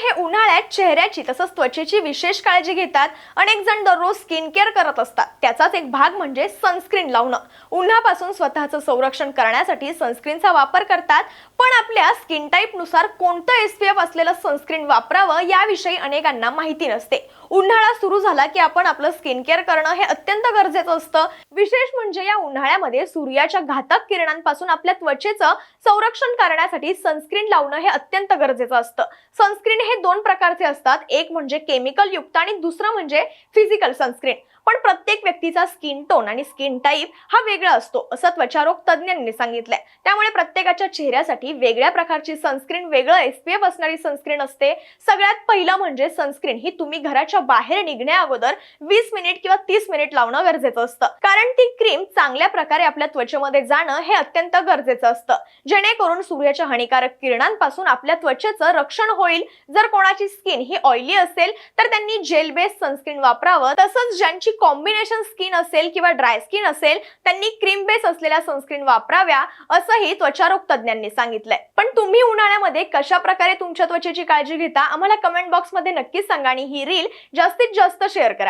हे उन्हाळ्यात चेहऱ्याची तसंच त्वचेची विशेष काळजी घेतात. अनेक जण दररोज स्किन केअर करत असतात. त्याचाच एक भाग म्हणजे सनस्क्रीन लावणं. उन्हापासून स्वतःचं संरक्षण करण्यासाठी सनस्क्रीनचा वापर करतात. पण आपल्या स्किन टाईपनुसार कोणतं एसपीएफ असलेलं सनस्क्रीन वापरावं याविषयी अनेकांना माहिती नसते. उन्हाळा सुरू झाला की आपण आपलं स्किन केअर करणं हे अत्यंत गरजेचं असतं. विशेष म्हणजे या उन्हाळ्यामध्ये सूर्याच्या घातक किरणांपासून आपल्या त्वचेचं संरक्षण करण्यासाठी सनस्क्रीन लावणं हे अत्यंत गरजेचं असतं. सनस्क्रीन हे दोन प्रकारचे असतात. एक म्हणजे केमिकल युक्त आणि दुसरं म्हणजे फिजिकल सनस्क्रीन पण प्रत्येक व्यक्तीचा स्किन टोन आणि स्किन टाईप हा वेगळा असतो असं त्वचारोग तज्ज्ञांनी सांगितलंय. त्यामुळे प्रत्येकाच्या चेहऱ्यासाठी वेगळ्या प्रकारची सनस्क्रीन वेगळं एसपीएफ असणारी सनस्क्रीन असते. सगळ्यात पहिलं म्हणजे सनस्क्रीन ही तुम्ही घराच्या बाहेर निघण्या अगोदर वीस मिनिट किंवा तीस मिनिट लावणं गरजेचं असतं. कारण ती क्रीम चांगल्या प्रकारे आपल्या त्वचेमध्ये जाणं हे अत्यंत गरजेचं असतं. जेणेकरून सूर्याच्या हानिकारक किरणांपासून आपल्या त्वचेचं रक्षण होईल. जर कोणाची स्किन ही ऑइली असेल तर त्यांनी जेल बेस्ड सनस्क्रीन वापरावं. तसंच ज्यांची ज्यांची कॉम्बिनेशन स्किन असेल किंवा ड्राय स्किन असेल त्यांनी क्रीम बेस असलेल्या सनस्क्रीन वापराव्या असंही त्वचारोग तज्ज्ञांनी सांगितलंय. पण तुम्ही उन्हाळ्यामध्ये कशा प्रकारे तुमच्या त्वचेची काळजी घेता आम्हाला कमेंट बॉक्समध्ये नक्कीच सांगा आणि ही रील जास्तीत जास्त शेअर करा.